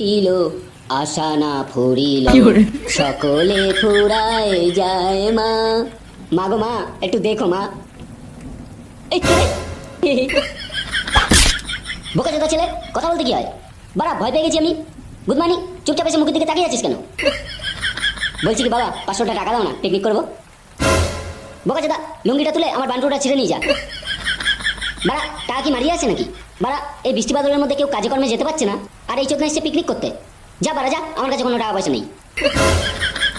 ফুটিল আশা না ফুরিল। সকলে ফুরায় যায় মা। মা গো মা একটু দেখো মা। বোকা চোদা ছেলে কথা বলতে কি হয়? বাড়া ভয় পেয়ে গেছি আমি। গুড মর্নিং চুপচাপ এসে মুখের দিকে তাকিয়ে আছিস কেন? বলছি কি বাবা পাঁচশোটা টাকা দাও না পিকনিক করব। বোকা চোদা লুঙ্গিটা তুলে আমার বান্টুটা ছিঁড়ে নিয়ে যা। বাড়া টাকা কি মারিয়ে আছে নাকি? বাড়া, এই বৃষ্টি বাদলের মধ্যে কেউ কাজে কর্মে যেতে পারছে না। আর এই চোদনা এসছে পিকনিক করতে। যা বাড়া, যা, আমার কাছে কোনো টাকা পয়সা নেই।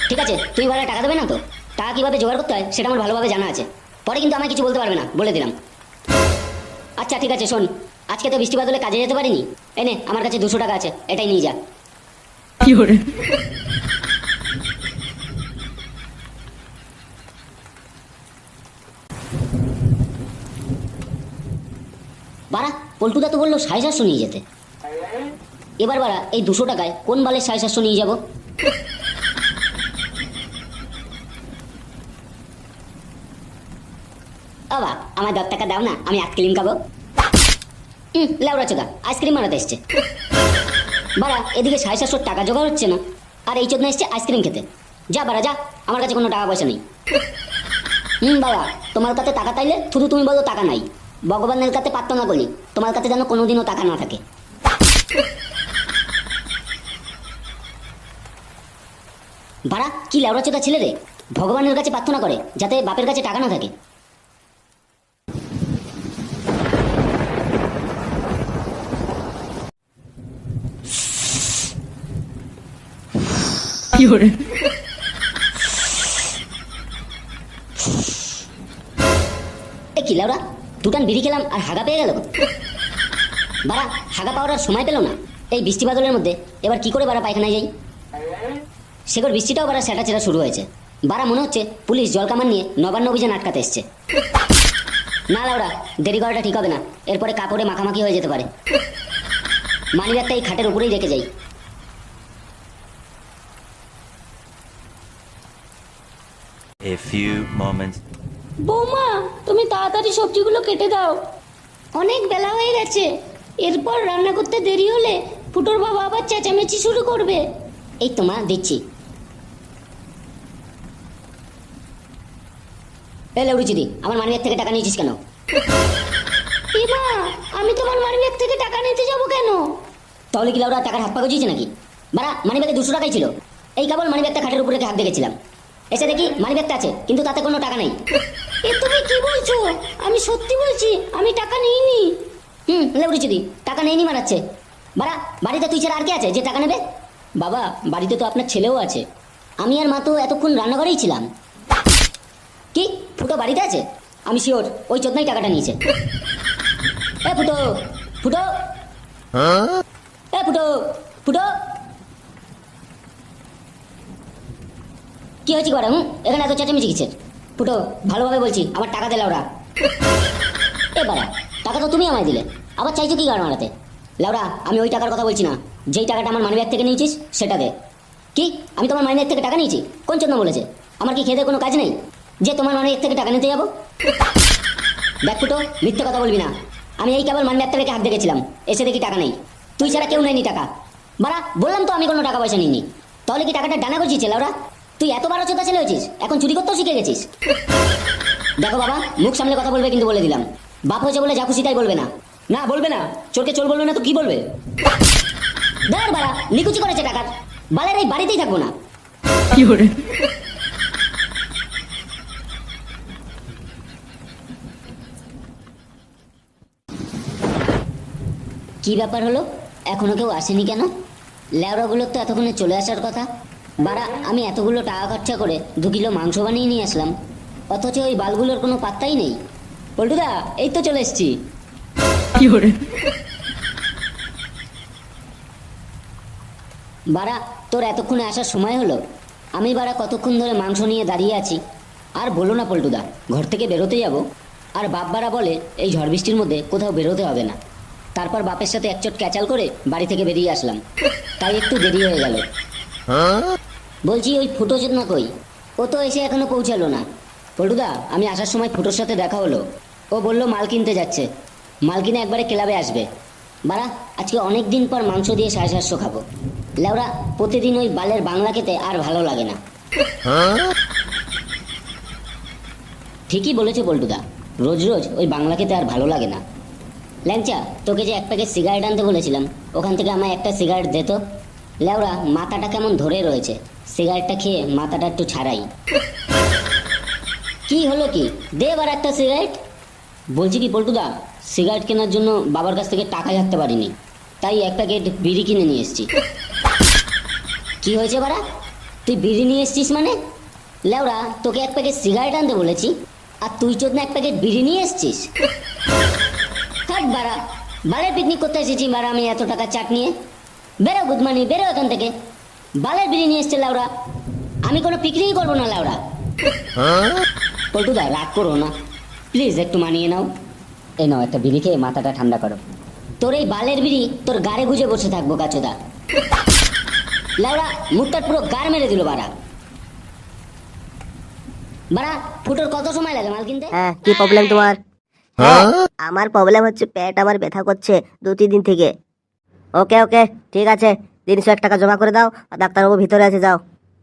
ঠিক আছে, তুই বাড়া টাকা দেবে না তো? টাকা কীভাবে জোগাড় করতে হয়, সেটা আমার ভালোভাবে জানা আছে। পরে কিন্তু আমায় কিছু বলতে পারবে না, বলে দিলাম। আচ্ছা ঠিক আছে, শোন। আজকে তো বৃষ্টি বাদলে কাজে যেতে পারিনি। এনে, আমার কাছে দুশো টাকা আছে, এটাই নিয়ে যা। 有人，বাড়া পল্টুদা তো বলল সাড়ে সাতশো নিয়ে যেতে। এবার বাড়া, এই দুশো টাকায় কোন বালের সাড়ে সাতশো নিয়ে যাব? বাবা আমার দশ টাকা দাও না, আমি আইসক্রিম খাব। হুম লেওড়া চোদা, আইসক্রিম বানাতে এসছে। বাড়া, এদিকে সাড়ে সাতশো টাকা জোগাড় হচ্ছে না, আর এই চোদনা এসছে আইসক্রিম খেতে। যা বাড়া, যা, আমার কাছে কোনো টাকা পয়সা নেই। হুম বাবা তোমার কাছে টাকা চাইলে শুধু তুমি বলো টাকা নাই। ভগবানের কাছে প্রার্থনা করি তোমার কাছে যেন কোনোদিনও টাকা না থাকে। বাড়া কি লেওড়া চোদা ছেলে রে? ভগবানের কাছে প্রার্থনা করে যাতে বাপের কাছে টাকা না থাকে। 有人，এ কি লেওড়া? দুটান বিড়ি খেলাম আর হাগা পেয়ে গেল বাড়া, হাগা পাওয়ার সময় পেল না। এই বৃষ্টি বাদলের মধ্যে এবার কি করে বাড়া পায়খানায় যাই? সেগর বৃষ্টিটাও বাড়া সেটা ছেড়া শুরু হয়েছে। বাড়া মনে হচ্ছে পুলিশ জল কামান নিয়ে নবান্ন অভিযান আটকাতে এসছে। না লাউড়া, দেরি করাটা ঠিক হবে না। এরপরে কাপড়ে মাখামাখি হয়ে যেতে পারে। মানি ব্যাগটা এই খাটের উপরেই রেখে যাই। A few moments বৌমা তুমি তাড়াতাড়ি সবজিগুলো কেটে দাও। অনেক বেলা হয়ে গেছে। এরপর রান্না করতে দেরি হলে ফুটোর বাবা আবার চেঁচামেচি শুরু করবে। এই তো মা দিচ্ছি। এ লেউড়ি চিদি আমার মানি ব্যাগ থেকে টাকা নিয়েছিস কেন? মা আমি তোমার মানিব্যাগ থেকে টাকা নিতে যাব কেন? তাহলে কি লাউরা টাকার হাত পা গজিয়েছে নাকি? বাড়া মানি ব্যাগে দুশো টাকাই ছিল। এই কেবল মানি ব্যাগটা খাটের উপরে হাত দেখেছিলাম। এসে দেখি মানি ব্যাগটা আছে কিন্তু তাতে কোনো টাকা নেই। এ তুমি কি বলছো? আমি সত্যি বলছি আমি টাকা নিইনি। হুম লেউড়ি চিদি টাকা নেইনি মারাচ্ছে। বাড়া বাড়িতে তুই ছাড়া আর কে আছে যে টাকা নেবে? বাবা বাড়িতে তো আপনার ছেলেও আছে। আমি আর মা তো এতক্ষণ রান্নাঘরেই ছিলাম। কি ফুটো বাড়িতে আছে? আমি শিওর ওই চোদনাই টাকাটা নিয়েছে। এ ফুটো ফুটো। এ ফুটো ফুটো। কি হয়েছে বাড়া হুম এখানে এত চেঁচামেচি কিসের? ফুটো, ভালোভাবে বলছি আমার টাকা দিলে ওরা। এ বাড়া, টাকা তো তুমি আমায় দিলে। আবার চাইছো কি গাড় মারাতে? লাউরা, আমি ওই টাকার কথা বলছি না। যেই টাকাটা আমার মানিব্যাগ থেকে নিয়েছিস, সেটা দে। কি? আমি তোমার মানিব্যাগ থেকে টাকা নিয়েছি? কোন চন্দ্র বলেছে? আমার কি খেতে কোনো কাজ নেই? যে তোমার মানিব্যাগ থেকে টাকা নিতে যাব? দেখ ফুটো, মিথ্যে কথা বলবি না। আমি এই কেবল মানিব্যাগটা থেকে হাত দেখেছিলাম। এসে দেখি টাকা নেই। তুই ছাড়া কেউ নেয়নি টাকা। বাড়া, বললাম তো আমি কোনো টাকা পয়সা নিইনি। তাহলে কি টাকাটা ডানা করছিস লাউরা? তুই এত বারো চোদ্দা ছেলে হয়েছিস? এখন চুরি করতেও শিখে গেছিস। দেখো বাবা মুখ সামলে কথা বলবে কিন্তু বলে দিলাম। বাপ হয়েছে বলে যা খুশি তাই বলবে না। না বলবে না। চোরকে চোর বলবে না তো কি বলবে? দাঁড় বাড়া নিকুচি করেছে টাকার বালের এই বাড়িতেই থাকব না। 有人，কি ব্যাপার হলো? এখনও কেউ আসেনি কেন? ল্যাওড়াগুলোর তো এতক্ষণে চলে আসার কথা। বাড়া আমি এতগুলো টাকা খরচা করে দু কিলো মাংস বানিয়ে নিয়ে আসলাম। অথচ ওই বালগুলোর কোনো পাত্তাই নেই। পল্টুদা এই তো চলে এসছি। 有人，বাড়া তোর এতক্ষণে আসার সময় হলো। আমি বাড়া কতক্ষণ ধরে মাংস নিয়ে দাঁড়িয়ে আছি। আর বলো না পল্টুদা ঘর থেকে বেরোতে যাব। আর বাপ বাড়া বলে এই ঝড় বৃষ্টির মধ্যে কোথাও বেরোতে হবে না। তারপর বাপের সাথে একচট ক্যাচাল করে বাড়ি থেকে বেরিয়ে আসলাম। তাই একটু দেরি হয়ে গেল। বলছি, ওই ফুটো চেতনা কই? ও তো এসে এখনও পৌঁছালো না। পল্টুদা আমি আসার সময় ফুটোর সাথে দেখা হলো। ও বলল, মাল কিনতে যাচ্ছে। মাল কিনে একবারে ক্লাবে আসবে। বাড়া, আজকে অনেক দিন পর মাংস দিয়ে সাড়ে সাতশো খাব। লেওরা, প্রতিদিন ওই বালের বাংলা খেতে আর ভালো লাগে না। ঠিকই বলেছে পল্টুদা। রোজ রোজ ওই বাংলা খেতে আর ভালো লাগে না। ল্যাংচা, তোকে যে এক প্যাকেট সিগারেট আনতে বলেছিলাম, ওখান থেকে আমায় একটা সিগারেট দে লেওরা মাথাটা কেমন ধরে রয়েছে? সিগারেটটা খেয়ে মাথাটা একটু ছাড়াই। কি হলো কি? দে এবার একটা সিগারেট। বলছি কি, পল্টুদা, সিগারেট কেনার জন্য বাবার কাছ থেকে টাকা রাখতে পারিনি। তাই এক প্যাকেট বিড়ি কিনে নিয়ে এসেছি। কি হয়েছে বাড়া? তুই বিড়ি নিয়ে এসেছিস মানে? লেওরা তোকে এক প্যাকেট সিগারেট আনতে বলেছি, আর তুই চোদ না এক প্যাকেট বিড়ি নিয়ে এসেছিস। থাক বাড়া বালের পিকনিক করতে এসেছি বাড়া আমি এত টাকা চাট নিয়ে। বেরো গুদমানি বেরো এখান থেকে। বালের বিড়ি নিয়ে এসছে লাউরা। আমি কোনো পিকনিকই করব না লাউরা। পল্টুদা রাগ করো না। প্লিজ একটু মানিয়ে নাও। এই নাও একটা বিড়ি খেয়ে মাথাটা ঠান্ডা করো। তোর এই বালের বিড়ি তোর গাড়ে গুজে বসে থাকব কাচোদা লাউরা মুখটা পুরো গার মেরে দিল বাড়া। বাড়া ফুটোর কত সময় লাগে মাল কিনতে হ্যাঁ কি প্রবলেম তোমার? হ্যাঁ? আমার প্রবলেম হচ্ছে পেট আমার ব্যথা করছে দু তিন দিন থেকে। ওকে ওকে ঠিক আছে। তিনশো এক টাকা জমা করে দাও আর ডাক্তারবাবু ভিতরে আছে যাও।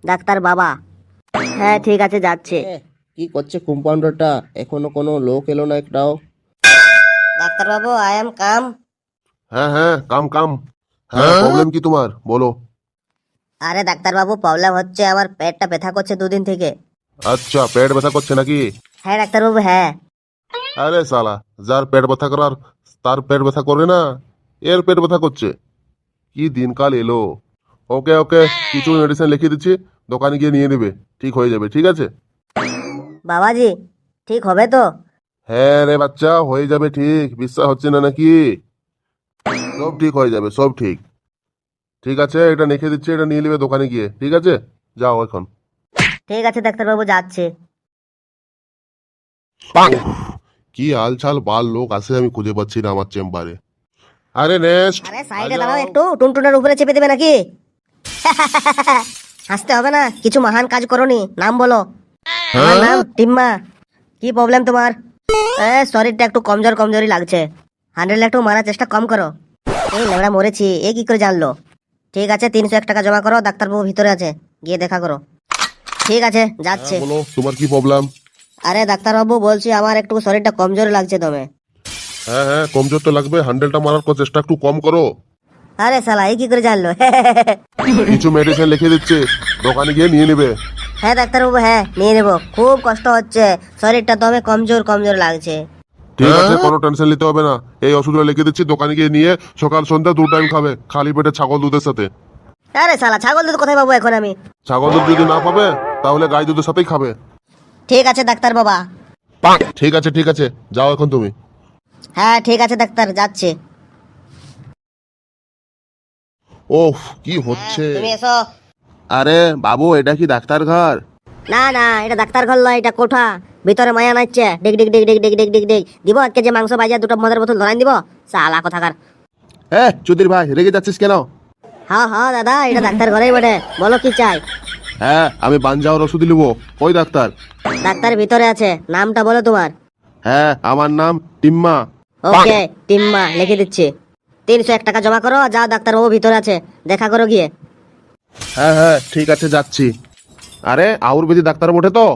ডাক্তার বাবা। হ্যাঁ ঠিক আছে যাচ্ছে। কি করছে কম্পাউন্ডারটা এখনও কোনো লোক এলো না একটাও? ডাক্তারবাবু আই এম কাম হ্যাঁ হ্যাঁ কাম কাম। হ্যাঁ প্রবলেম কি তোমার? বলো। আরে ডাক্তারবাবু প্রবলেম হচ্ছে আমার পেটটা ব্যথা করছে দুদিন থেকে। আচ্ছা পেট ব্যথা করছে নাকি? হ্যাঁ ডাক্তারবাবু হ্যাঁ। আরে সালা যার পেট ব্যথা করার তার পেট ব্যথা করে না? এর পেট ব্যথা করছে। কি দিনকাল এলো। ওকে ওকে কিছু মেডিসিন লিখে দিচ্ছি দোকানে গিয়ে নিয়ে নেবে ঠিক হয়ে যাবে ঠিক আছে? বাবাজি ঠিক হবে তো? হ্যাঁ রে বাচ্চা হয়ে যাবে ঠিক বিশ্বাস হচ্ছে না নাকি? সব ঠিক হয়ে যাবে সব ঠিক। ঠিক আছে এটা লিখে দিচ্ছি এটা নিয়ে নেবে দোকানে গিয়ে ঠিক আছে? যাও এখন। ঠিক আছে ডাক্তার ডাক্তারবাবু যাচ্ছে। কি আলছাল বাল লোক আসে আমি খুঁজে পাচ্ছি না আমার চেম্বারে। আরে নেক্সট। আরে সাইডে দাঁড়াও একটু টুনটুনের উপরে চেপে দেবে নাকি? হাসতে হবে না কিছু মহান কাজ করনি নাম বলো। আমার নাম টিম্মা। কি প্রবলেম তোমার? শরীরটা একটু কমজোর কমজোরি লাগছে। হান্ড্রেড একটু মারার চেষ্টা কম করো। এই লেবড়া মরেছি এ কি করে জানলো? ঠিক আছে তিনশো এক টাকা জমা করো ডাক্তারবাবু ভিতরে আছে গিয়ে দেখা করো। ঠিক আছে যাচ্ছে। বলো তোমার কি প্রবলেম আরে ডাক্তারবাবু বলছি আমার একটু শরীরটা কমজোর লাগছে দমে হ্যাঁ হ্যাঁ কমজোর তো লাগবে। হ্যান্ডেলটা মারার চেষ্টা একটু কম করো। আরে শালা এই কি করে জানলো? কিছু মেডিসিন লিখে দিচ্ছে। দোকানে গিয়ে নিয়ে নেবে। হ্যাঁ ডাক্তারবাবু হ্যাঁ নিয়ে নেব। খুব কষ্ট হচ্ছে। শরীরটা দমে কমজোর কমজোর লাগছে। ঠিক আছে কোনো টেনশন নিতে হবে না। এই ওষুধগুলো লিখে দিচ্ছি দোকানে গিয়ে নিয়ে সকাল সন্ধ্যা দু টাইম খাবে। খালি পেটে ছাগল দুধের সাথে। আরে শালা ছাগল দুধ কোথায় পাবো এখন আমি? ছাগল দুধ যদি না পাবে তাহলে গাই দুধের সাথেই খাবে। ঠিক আছে ডাক্তার বাবা ঠিক আছে ঠিক আছে। যাও এখন তুমি। হ্যাঁ ঠিক আছে ডাক্তার যাচ্ছে। ওহ কি হচ্ছে? তুমি এসো। আরে বাবু এটা কি ডাক্তার ঘর? না না এটা ডাক্তার ঘর নয় এটা কোঠা। ভিতরে মায়া নাচছে। ডিগ ডিগ ডিগ ডিগ ডিগ ডিগ ডিগ ডিগ। দিব এক কেজি মাংস বাজিয়ে দুটো মদের বোতল ধরাই দিব? শালা কোথাকার। হ্যাঁ চুদির ভাই রেগে যাচ্ছিস কেন? হ্যাঁ হ্যাঁ দাদা এটা ডাক্তার ঘরেই বটে। বলো কি চাই? হ্যাঁ আমি বানজাওয়ার ওষুধ নিবো ওই ডাক্তার? ডাক্তার ভিতরে আছে নামটা বলো তোমার। হ্যাঁ আমার নাম টিম্মা। ওকে টিম্মা লিখে দিচ্ছি। তিনশো এক টাকা জমা করো যাও ডাক্তারবাবু ভিতরে আছে দেখা করো গিয়ে। হ্যাঁ হ্যাঁ ঠিক আছে যাচ্ছি। আরে আয়ুর্বেদিক ডাক্তার বটে তো?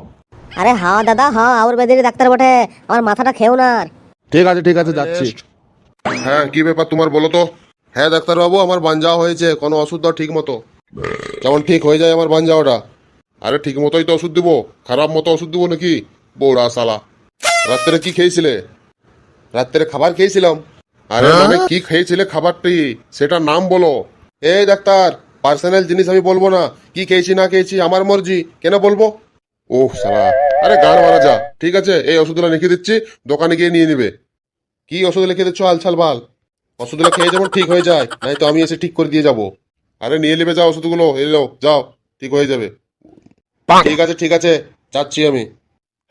আরে হ্যাঁ দাদা হ্যাঁ আয়ুর্বেদের ডাক্তার বটে আমার মাথাটা খেও না আর। ঠিক আছে ঠিক আছে যাচ্ছি। হ্যাঁ কি ব্যাপার তোমার বলো তো? হ্যাঁ ডাক্তারবাবু আমার বানজাও হয়েছে কোনো ওষুধ দাও ঠিক মতো। যেমন ঠিক হয়ে যায় আমার বানজাওটা আরে ঠিক মতোই তো ওষুধ দেবো খারাপ মতো ওষুধ দেবো নাকি? বৌড়া সালা। রাত্রে কি খেয়েছিলে? রাত্রে খাবার খেয়েছিলাম। আরে মানে কি খেয়েছিলে খাবারটি? সেটা নাম বলো। এই ডাক্তার পার্সোনাল জিনিস আমি বলব না। কি খেয়েছি না খেয়েছি আমার মর্জি। কেন বলব? ওহ সালা আরে গান মারা যা। ঠিক আছে এই ওষুধগুলো লিখে দিচ্ছি দোকানে গিয়ে নিয়ে নিবে। কি ওষুধ লিখে দিচ্ছ আলছাল বাল? ওষুধগুলো খেয়ে যেমন ঠিক হয়ে যায় নাই তো আমি এসে ঠিক করে দিয়ে যাব। আরে নিয়ে নেবে যাও ওষুধগুলো এলো যাও ঠিক হয়ে যাবে। ঠিক আছে ঠিক আছে যাচ্ছি আমি।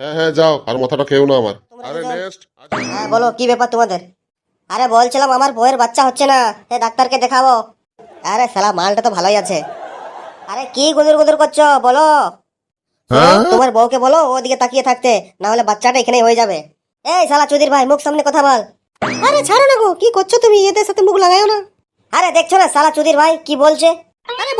হ্যাঁ হ্যাঁ যাও। আর মাথাটা খেও না আমার। আরে নেক্সট হ্যাঁ বলো কি ব্যাপার তোমাদের? আরে বলছিলাম আমার বউয়ের বাচ্চা হচ্ছে না। সে ডাক্তারকে দেখাবো। আরে শালা মালটা তো ভালোই আছে। আরে কি গুদুর গুদুর করছ? বলো। তোমার বউকে বলো ওদিকে তাকিয়ে থাকতে। না হলে বাচ্চাটা এখানেই হয়ে যাবে। এই শালা চুদির ভাই মুখ সামনে কথা বল। আরে ছাড়ো না গো কি করছ তুমি? এদের সাথে মুখ লাগাইও না। আরে দেখছ না সালা চুদির ভাই কি বলছে? আরে